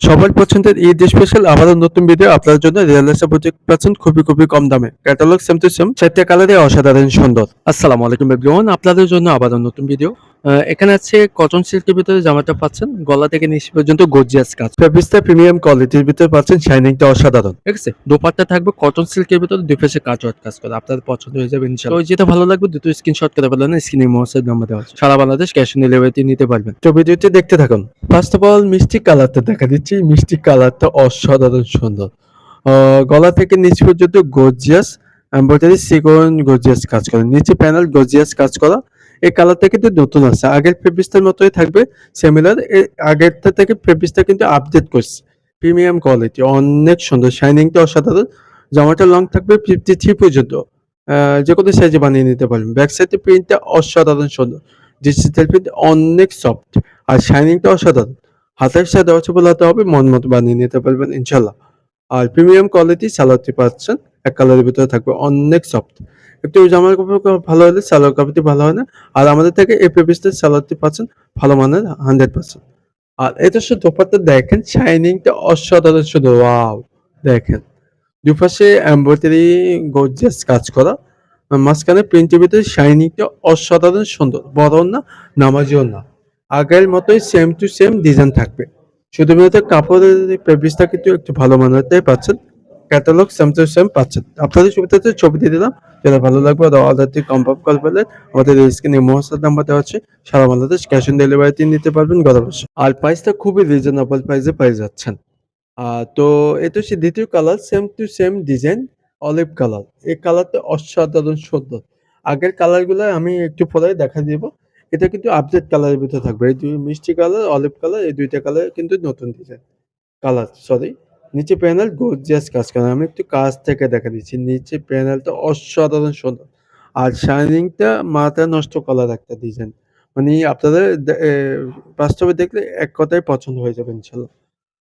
সবার পছন্দের ঈদ স্পেশাল আবারও নতুন ভিডিও আপনার জন্য রিয়েল এস্টেট প্রজেক্ট পাচ্ছেন খুবই খুবই কম দামে। ক্যাটালগ সেম টু সেম চারটে কালারে অসাধারণ সুন্দর। আসসালামু আলাইকুম এভরিওয়ান আপনাদের জন্য আবারও নতুন ভিডিও এখানে আছে কটন সিল্কের ভিতরে জামাটা পাচ্ছেন গলা থেকে নিচ পর্যন্ত গর্জিয়াস কাজ। ফেব্রিক্সটা প্রিমিয়াম কোয়ালিটির ভিতরে পাচ্ছেন শাইনিংটা অসাধারণ। ঠিক আছে? দোপাট্টা থাকবে কটন সিল্কের ভিতরে দুই পাশে কাজ ওয়ার্ক কাজ করে আপনাদের পছন্দ হয়ে যাবে ইনশাআল্লাহ যেটা ভালো লাগবে দুটো স্ক্রিনশট করে ফেলেন স্ক্রিনে মোহাসের নাম্বার দেওয়া আছে। সারা বাংলাদেশ ক্যাশ অন ডেলিভারিতে নিতে পারবেন। তো ভিডিওটি দেখতে থাকুন। ফার্স্ট অফ অল মিষ্টি কালারটা দেখা দিচ্ছি। মিষ্টি কালারটা অসাধারণ সুন্দর। গলা থেকে নিচ পর্যন্ত গর্জিয়াস এমব্রয়ডারি সিকোয়েন্স গর্জিয়াস কাজ করা। নিচে প্যানেল গর্জিয়াস কাজ করা। এই কালারটা কিন্তু নতুন আছে। আগের ফেব্রিক্সটার মতোই থাকবে সিমিলার আগেরটা থেকে ফেব্রিক্সটা কিন্তু আপডেট করছে। প্রিমিয়াম কোয়ালিটি অনেক সুন্দর। শাইনিংটা অসাধারণ। জামাটা লং থাকবে ফিফটি থ্রি পর্যন্ত যে কোনো সাইজে বানিয়ে নিতে পারবেন। ব্যাক সাইডের প্রিন্টটা অসাধারণ সুন্দর। ডিজিটাল প্রিন্ট অনেক সফট আর শাইনিংটা অসাধারণ। হাতের সাথে অচে বলাতে হবে, মন মতো বানিয়ে নিতে পারবেন ইনশাল্লাহ আর প্রিমিয়াম কোয়ালিটি সালোয়ারটি পাচ্ছেন। এক কালারের ভিতরে থাকবে অনেক সফট একটু জামার কাপড় ভালো হলে সালোয়ার কাপড়টি ভালো হয় না। আর আমাদের থেকে এই পেপিসের সালোয়ারটি পাচ্ছেন ভালো মানের হান্ড্রেড পার্সেন্ট আর এটা শুধু দোপাট্টা দেখেন শাইনিংটা অসাধারণ শুধু ওয়াও দেখেন, দুপাশে এমব্রয়ডারি গর্জিয়াস কাজ করা। মাঝখানে প্রিন্টের ভিতরে শাইনিংটা অসাধারণ সুন্দর বড় না, নামাজিও না। আগের মতোই সেম টু সেম ডিজাইন থাকবে। শুধুমাত্র কাপড়ের ফেব্রিক্সটা কিন্তু একটু ভালো মানাতেই পাচ্ছেন। ক্যাটালগ সেম টু সেম পাচ্ছেন। আপনাদের সুবিধাতে ছবি দিয়ে দিলাম, যেটা ভালো লাগবে অর্ডারটি কনফার্ম করে ফেলে আমাদের স্ক্রিনে মহসাদ নাম্বার দেওয়া আছে। সারা বাংলাদেশ ক্যাশ অন ডেলিভারিতে নিতে পারবেন ঘরে বসে আর প্রাইসটা খুবই রিজনেবল প্রাইসে পেয়ে যাচ্ছেন। তো এটা হচ্ছে দ্বিতীয় colour same to same design olive colour এই কালারটা অসাধারণ সুন্দর। আগের কালারগুলো আমি একটু পরে দেখা দিব। এটা কিন্তু আপডেট কালারের ভিতরে থাকবে। এই দুই মিষ্টি কালার অলিভ কালার এই দুইটা কালার কিন্তু নতুন ডিজাইন কালার সরি নিচে প্যানেল গর্জিয়াস কাজ করা। আমি একটু কাজ থেকে দেখা দিচ্ছি। নিচে প্যানেলটা অসাধারণ সুন্দর। আর শাইনিংটা মাথা নষ্ট কালার একটা ডিজাইন মানে আপনাদের বাস্তবে দেখলে এক কথায় পছন্দ হয়ে যাবে ইনশাল্লাহ।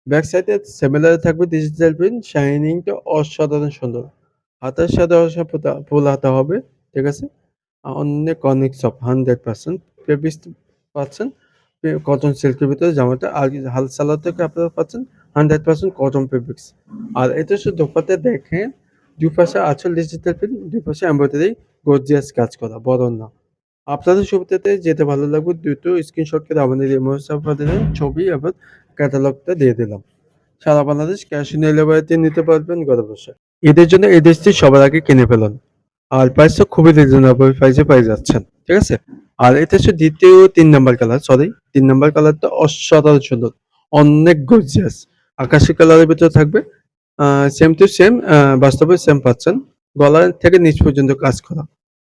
ব্যাক সাইডে সিমিলার থাকবে ডিজিটাল প্রিন্ট শাইনিংটা অসাধারণ সুন্দর। হাতের সাথে ফুল হাতা হবে, ঠিক আছে? অনেক অনেক সব হান্ড্রেড পার্সেন্ট পেপিস পাচ্ছেন। কটন সিল্কের ভিতরে জামাটা আর হাল সালার থেকে আপনারা পাচ্ছেন। হান্ড্রেড পার্সেন্ট কটন ফেব্রিক্স আর এটা শুধু দোপাতে দেখেন দুই পাশে আঁচল ডিজিটাল প্রিন্ট দুই পাশে এমব্রয়ডারি গর্জিয়াস কাজ করা বড় না। আপনাদের সুবিধাতে যেতে ভালো লাগবে দুটো স্ক্রিনশট করে আমাদের ইমোসাফাদের ছবি এবং ক্যাটালগটা দিয়ে দিলাম। সারা বাংলাদেশ ক্যাশ অন ডেলিভারিতে নিতে পারবেন ঘরে বসে এদের জন্য এই দেশটি সবার আগে কিনে ফেলুন। আর প্রাইসটা খুবই রিজনেবল প্রাইসে পেয়ে যাচ্ছেন, ঠিক আছে? আর এটা হচ্ছে দ্বিতীয় তিন নাম্বার কালার সরি তিন নাম্বার কালারটা অসাধারণ সুন্দর, অনেক গর্জিয়াস আকাশি কালারের ভিতরে থাকবে। সেম টু সেম বাস্তবে সেম পাচ্ছেন। গলার থেকে নিচ পর্যন্ত কাজ করা।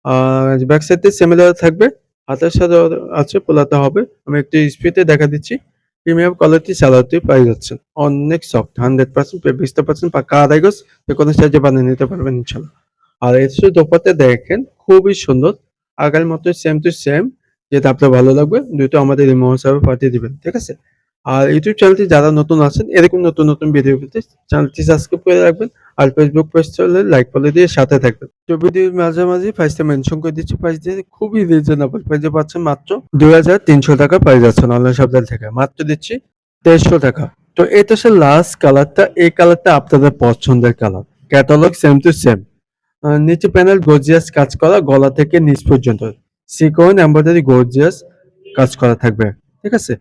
আর ব্যাক সাইডে সেমিলার থাকবে। হাতের সাথে আছে, পোলাতে হবে। আমি একটু স্পিডে দেখা দিচ্ছি। প্রিমিয়াম কোয়ালিটি সালোয়ারটি পেয়ে যাচ্ছেন। অনেক সফট হান্ড্রেড পার্সেন্ট বুঝতে পার্সেন্ট পাকা আড়াই গজ, যে কোনো সাইজে বানিয়ে নিতে পারবেন ইনশাল্লাহ। আর শুধু দোপাতে দেখেন, খুবই সুন্দর। আগের মতো সেম টু সেম যেটা আপনার ভালো লাগবে, দুটো আমাদের মহাসাবে পাঠিয়ে দিবেন, ঠিক আছে? আর ইউটিউব চ্যানেলটি যারা নতুন আছেন, এরকম নতুন নতুন ভিডিও পেতে চ্যানেলটি সাবস্ক্রাইব করে রাখবেন আর ফেসবুক পেজ চলে লাইক ফলো দিয়ে সাথে থাকবেন। তো ভিডিওর মাঝামাঝি প্রাইসটা মেনশন করে দিচ্ছি। প্রাইস দিয়ে খুবই রিজনেবল প্রাইসে পাচ্ছেন মাত্র দুই হাজার তিনশো টাকা। পাই যাচ্ছেন অনলাইন শপদার থেকে। মাত্র দিচ্ছি দেড়শো টাকা। তো এটা হচ্ছে লাস্ট কালারটা এই কালারটা আপনাদের পছন্দের colour catalogue same to same নিচে প্যানেল গর্জিয়াস কাজ করা, গলা থেকে নিচ পর্যন্ত। সিকোয়েন এমব্রয়ডারি গর্জিয়াস কাজ করা থাকবে। ঠিক আছে?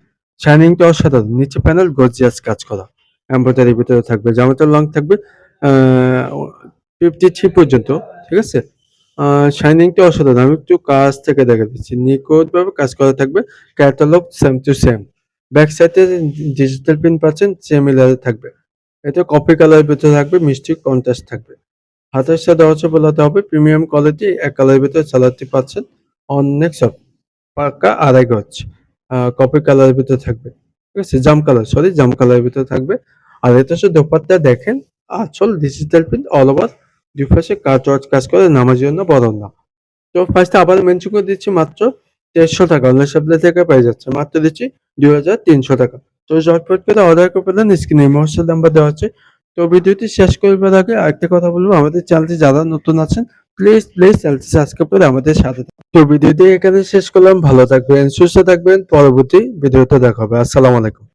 শাইনিংটা অসাধারণ নিচে প্যানেল গর্জিয়াস কাজ করা। এমব্রয়ডারির ভিতরে থাকবে জামাটার লং থাকবে ফিফটি থ্রি পর্যন্ত, ঠিক আছে? শাইনিংটা অসাধারণ আমি একটু কাজ থেকে দেখা দিচ্ছি। নিখুঁত ভাবে কাজ করা থাকবে catalogue same to same back সাইডে ডিজিটাল প্রিন্ট পাচ্ছেন সিমিলার থাকবে। এটা কপি কালারের ভিতরে থাকবে, মিষ্টি কন্ট্রাস্ট থাকবে। হাতের সাথে হচ্ছে বলাতে হবে প্রিমিয়াম কোয়ালিটি এক কালারের ভিতরে সালাদটি পাচ্ছেন, অনেক সব। পাকা আড়াই গজ। কপি কালারের ভিতরে থাকবে। ঠিক আছে? জাম কালার সরি জাম কালারের ভিতরে থাকবে। আর এটা হচ্ছে দোপাট্টা, দেখেন, আচল ডিজিটাল প্রিন্ট অল ওভার দুই পাশে কাজ ওয়াজ, কাজ করে নামার জন্য বড় না তো ফার্স্টে আবার মেনশন করে দিচ্ছি, মাত্র দেড়শো টাকা। অনলাইন সাপ্লাই থেকে পেয়ে যাচ্ছে, মাত্র দিচ্ছি দুই হাজার তিনশো টাকা। তো ঝটপট করে অর্ডার করে পেলেন স্ক্রিনে মহসের নাম্বার দেওয়া আছে। তো ভিডিওটি শেষ করবার আগে আরেকটা কথা বলব, আমাদের চ্যানেলটি যারা নতুন আছেন প্লিজ প্লিজ চ্যানেলটি সাবস্ক্রাইব করে আমাদের সাথে। তো ভিডিওটি এখানে শেষ করলাম। ভালো থাকবেন, সুস্থ থাকবেন। পরবর্তী ভিডিওতে দেখা হবে। আসসালামু আলাইকুম।